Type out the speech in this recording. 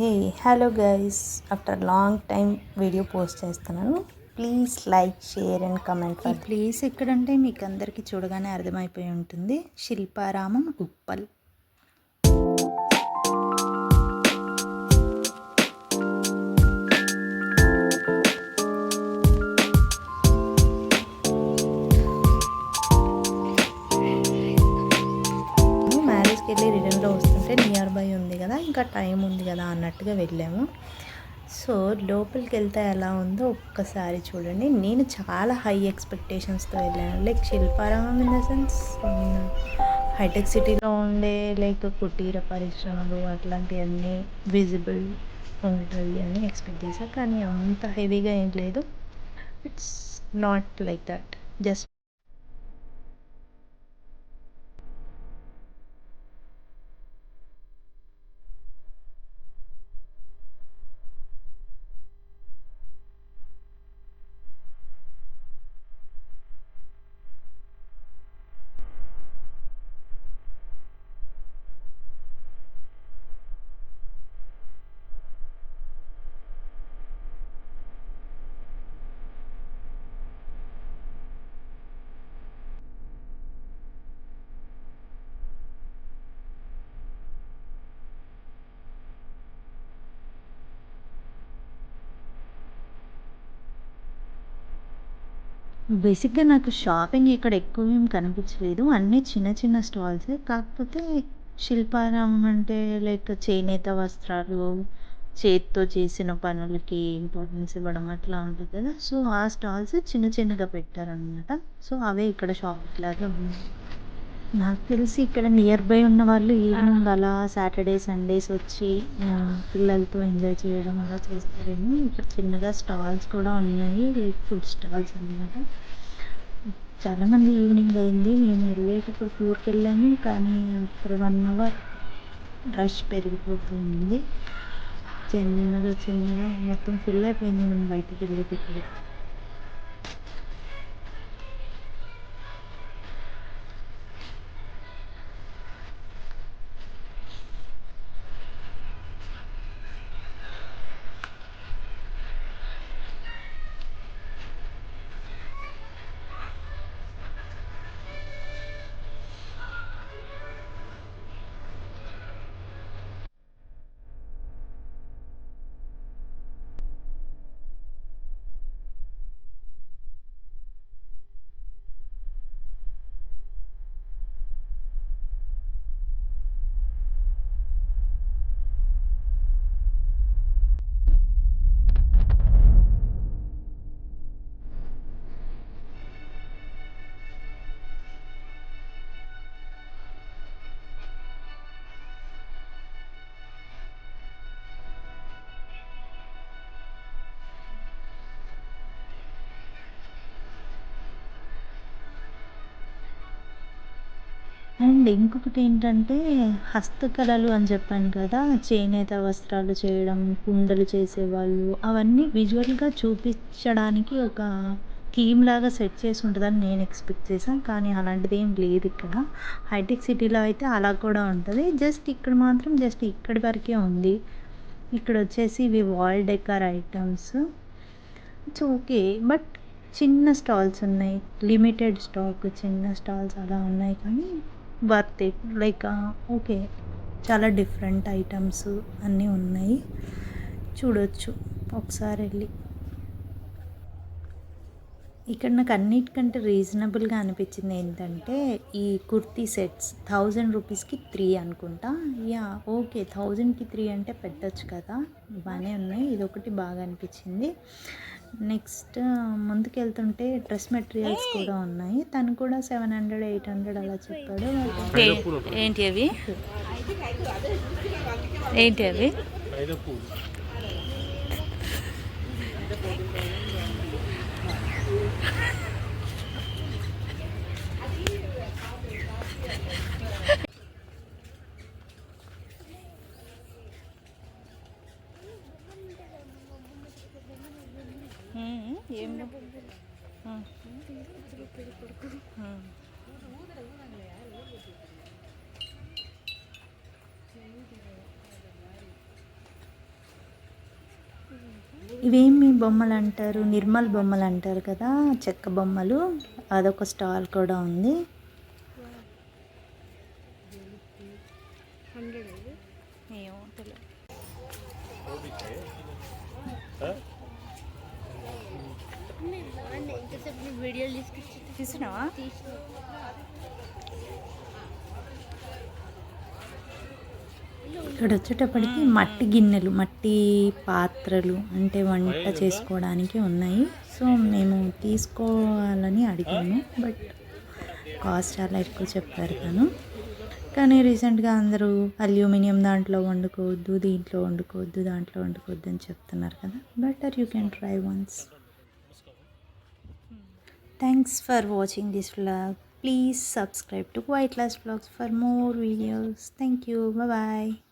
Hey hello guys after long time video post చేస్తున్నాను. Please like share and comment ఈ place ఎక్కడంటే మీకు అందరికీ చూడగానే అర్థమైపోయి ఉంటుంది. శిల్పారామం ఉప్పల్. మ్యారేజ్కి వెళ్ళి రిటర్న్లో వస్తుంటే నియర్ బై ఉంది కదా ఇంకా టైం ఉంది కదా అన్నట్టుగా వెళ్ళాము. సో లోపలికి వెళ్తే ఎలా ఉందో ఒక్కసారి చూడండి. నేను చాలా హై ఎక్స్పెక్టేషన్స్తో వెళ్ళాను. Like Shilparamam in the sense Hitec సిటీలో ఉండే లైక్ కుటీర పరిశ్రమలు అట్లాంటివన్నీ విజిబుల్ ఉంటుంది అని ఎక్స్పెక్ట్ చేశాను కానీ అంత హెవీగా ఏం లేదు. It's not like that just బేసిక్గా నాకు షాపింగ్ ఇక్కడ ఎక్కువ ఏం కనిపించలేదు. అన్నీ చిన్న చిన్న స్టాల్స్ కాకపోతే శిల్పారామం అంటే లైక్ చేనేత వస్త్రాలు చేతితో చేసిన పనులకి ఇంపార్టెన్స్ ఇవ్వడం అట్లా ఉంటుంది కదా. సో ఆ స్టాల్స్ చిన్న చిన్నగా పెట్టారనమాట సో అవే ఇక్కడ షాప్ లాగా ఉంది నాకు తెలిసి ఇక్కడ నియర్ బై ఉన్న వాళ్ళు ఈవినింగ్ అలా సాటర్డే సండేస్ వచ్చి పిల్లలతో ఎంజాయ్ చేయడం అలా చేస్తారేమో. ఇక్కడ చిన్నగా స్టాల్స్ కూడా ఉన్నాయి. ఫుడ్ స్టాల్స్ అన్నమాట. చాలామంది ఈవినింగ్ అయింది. మేము వెళ్ళేటప్పుడు టూర్కి వెళ్ళాము. కానీ అక్కడ వన్ అవర్ రష్ పెరిగిపోతుంది. చిన్నగా చిన్నగా మొత్తం ఫుల్ అయిపోయింది. మేము బయటికి వెళ్ళేటప్పుడు. అండ్ ఇంకొకటి ఏంటంటే హస్తకళలు అని చెప్పాను కదా చేనేత వస్త్రాలు చేయడం కుండలు చేసేవాళ్ళు అవన్నీ విజువల్గా చూపించడానికి ఒక థీమ్ లాగా సెట్ చేసి ఉంటుందని నేను ఎక్స్పెక్ట్ చేశాను. కానీ అలాంటిది ఏం లేదు ఇక్కడ. హైటెక్ సిటీలో అయితే అలా కూడా ఉంటుంది. జస్ట్ ఇక్కడ మాత్రం జస్ట్ ఇక్కడి వరకే ఉంది. ఇక్కడ వచ్చేసి ఇవి wall decor items it's okay but చిన్న స్టాల్స్ ఉన్నాయి. లిమిటెడ్ స్టాక్ చిన్న స్టాల్స్ అలా ఉన్నాయి కానీ వర్త్ ఇట్. Like okay. చాలా డిఫరెంట్ ఐటమ్స్ అన్నీ ఉన్నాయి. చూడొచ్చు. ఒకసారి వెళ్ళి. ఇక్కడ నాకు అన్నిటికంటే రీజనబుల్గా అనిపించింది ఏంటంటే ఈ కుర్తీ సెట్స్ థౌజండ్ రూపీస్కి త్రీ అనుకుంటా. Yeah okay. థౌజండ్కి త్రీ అంటే పెట్టచ్చు కదా. బాగానే ఉన్నాయి. ఇది ఒకటి బాగా అనిపించింది. నెక్స్ట్ ముందుకు వెళ్తుంటే డ్రెస్ మెటీరియల్స్ కూడా ఉన్నాయి. తను కూడా సెవెన్ హండ్రెడ్ ఎయిట్ హండ్రెడ్ అలా చెప్పాడు. ఏంటి అవి? ఏంటి అవి? ఏం ఇవేమి బొమ్మలు అంటారు నిర్మల్ బొమ్మలు అంటారు కదా చెక్క బొమ్మలు. అదొక స్టాల్ కూడా ఉంది. ఏమో తెలియదు వీడియోలు ఇక్కడ వచ్చేటప్పటికి మట్టి గిన్నెలు మట్టి పాత్రలు అంటే వంట చేసుకోవడానికి ఉన్నాయి. సో మేము తీసుకోవాలని అడిగాము. బట్ కాస్ట్ చాలా ఎక్కువ చెప్పారు తను. కానీ రీసెంట్గా అందరూ అల్యూమినియం దాంట్లో వండుకోవద్దు దీంట్లో వండుకోవద్దు దాంట్లో వండుకోవద్దు అని చెప్తున్నారు కదా. Better you can try once. Thanks for watching this vlog. Please subscribe to White Last Vlogs for more videos. Thank you. Bye bye.